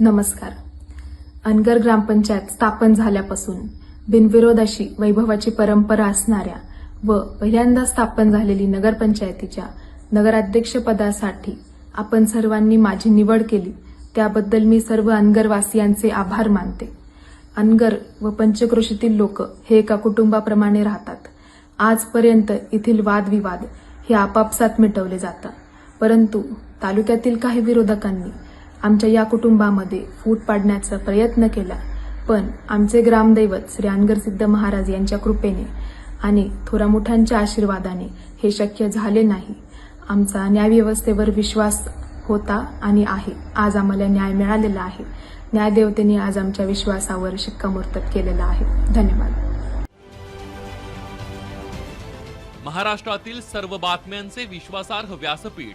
नमस्कार. अनगर ग्रामपंचायत स्थापन झाल्यापासून बिनविरोध अशी वैभवाची परंपरा असणाऱ्या व पहिल्यांदा स्थापन झालेली नगरपंचायतीच्या नगराध्यक्षपदासाठी आपण सर्वांनी माझी निवड केली त्याबद्दल मी सर्व अनगरवासियांचे आभार मानते. अनगर व पंचक्रोशीतील लोक हे एका कुटुंबाप्रमाणे राहतात. आजपर्यंत येथील वादविवाद हे आपापसात मिटवले जातात. परंतु तालुक्यातील काही विरोधकांनी आमच्या या कुटुंबामध्ये फूट पाडण्याचा प्रयत्न केला पण आमचे ग्रामदैवत श्री अनगरसिद्ध महाराज यांच्या कृपेने आणि थोरामोठ्यांच्या आशीर्वादाने हे शक्य झाले नाही. आमचा न्यायव्यवस्थेवर विश्वास होता आणि आहे. आज आम्हाला न्याय मिळालेला आहे. न्यायदेवतेने आज आमच्या विश्वासावर शिक्कामोर्तब केलेला आहे. धन्यवाद. महाराष्ट्रातील सर्व बातम्यांचे विश्वासार्ह व्यासपीठ